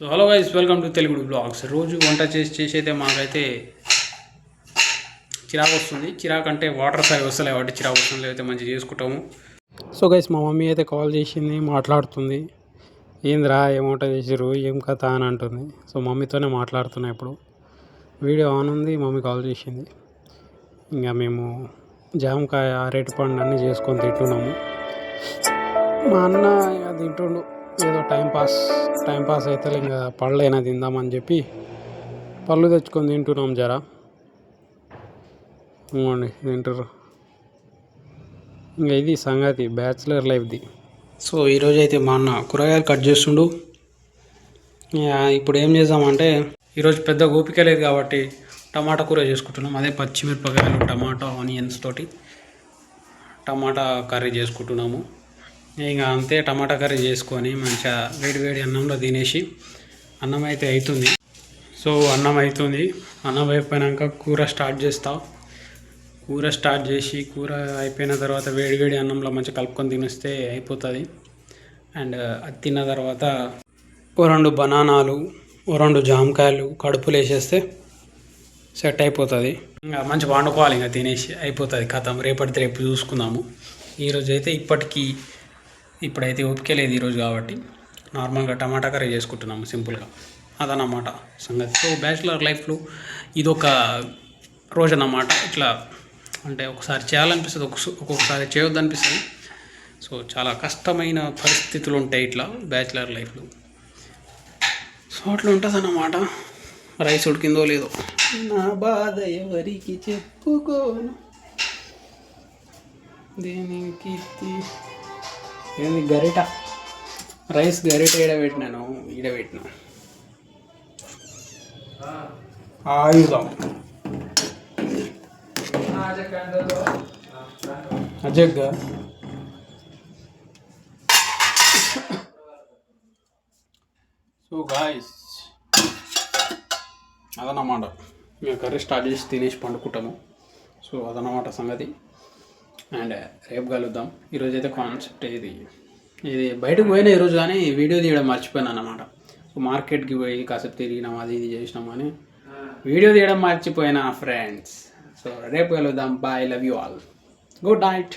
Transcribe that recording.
So hello guys welcome to Telugu vlogs రోజు వంట చేసి చేసి అయితే మాకైతే చిరాకు వస్తుంది. చిరాకు అంటే వాటర్ సరి వస్తలే కాబట్టి చిరాకు వస్తుంది. లేకపోతే మంచిగా చేసుకుంటాము. సో గైస్ మా మమ్మీ అయితే కాల్ చేసింది మాట్లాడుతుంది. ఏందిరా ఏం వంట చేసిరు ఏం కథ అని అంటుంది. సో మమ్మీతోనే మాట్లాడుతున్నా ఇప్పుడు. వీడియో ఆన్ ఉంది మమ్మీ కాల్ చేసింది. ఇంకా మేము జామకాయ అరటిపండు అన్నీ చేసుకొని తింటున్నాము. మా అన్న తింటుండు. ఏదో టైం పాస్ టైం పాస్ అయితే ఇంకా పళ్ళైనా తిందామని చెప్పి పళ్ళు తెచ్చుకొని తింటున్నాం జరా. ఇవ్వండి తింటారు ఇంకా ఇది సంగతి బ్యాచిలర్ లైఫ్ది. సో ఈరోజు అయితే మా అన్న కూరగాయలు కట్ చేస్తుండు. ఇక ఇప్పుడు ఏం చేద్దామంటే ఈరోజు పెద్ద ఓపిక లేదు కాబట్టి టమాటా కూర చేసుకుంటున్నాం. అదే పచ్చిమిరపకాయలు టమాటా ఆనియన్స్ తోటి టమాటా కర్రీ చేసుకుంటున్నాము. ఇంకా అంతే టమాటా కర్రీ చేసుకొని మంచిగా వేడి వేడి అన్నంలో తినేసి అన్నం అయితే అవుతుంది సో అన్నం అవుతుంది అన్నం అయిపోయినాక కూర స్టార్ట్ చేస్తాం. కూర స్టార్ట్ చేసి కూర అయిపోయిన తర్వాత వేడి వేడి అన్నంలో మంచిగా కలుపుకొని తినేస్తే అయిపోతుంది. అండ్ అది తిన్న తర్వాత ఓ రెండు బనానాలు ఓ రెండు జామకాయలు కడుపులు వేసేస్తే సెట్ అయిపోతుంది. ఇంకా మంచి వండుకోవాలి. ఇంకా తినేసి అయిపోతుంది కథం. రేపటిది రేపు చూసుకుందాము. ఈరోజు అయితే ఇప్పటికీ ఇప్పుడైతే ఓపిక లేదు ఈరోజు కాబట్టి నార్మల్గా టమాటా కర్రీ చేసుకుంటున్నాము సింపుల్గా. అదన్నమాట సంగతి. సో బ్యాచిలర్ లైఫ్లో ఇదొక రోజు అన్నమాట ఇట్లా అంటే ఒకసారి చేయాలనిపిస్తుంది ఒకస- ఒక్కొక్కసారి చేయొద్దు అనిపిస్తుంది సో చాలా కష్టమైన పరిస్థితులు ఉంటాయి ఇట్లా బ్యాచిలర్ లైఫ్లో. సో అట్లా ఉంటుంది అన్నమాట రైస్ ఉడికిందో లేదో. నా బాధ ఎవరికి చెప్పుకోను? దేనికి ఏంది గరిట? రైస్ గరిట ఇడబెట్టినాను ఇడబెట్టిన ఆయుధం. అజగ్గా? సో గాయస్ అదన్నమాట. మేము కర్రీ స్టార్ట్ చేసి తినేసి పండుకుంటాము. సో అదన్నమాట సంగతి. అండ్ రేపు కలుద్దాం. ఈరోజు అయితే కాన్సెప్ట్ ఇది. ఇది బయటకు పోయిన ఈరోజు కానీ వీడియో తీయడం మర్చిపోయాను అన్నమాట. మార్కెట్కి పోయి కాసేపు తిరిగినాం అది ఇది చేసినాం అని వీడియో తీయడం మర్చిపోయినా ఫ్రెండ్స్ సో రేపు కలుద్దాం. Bye love you all good night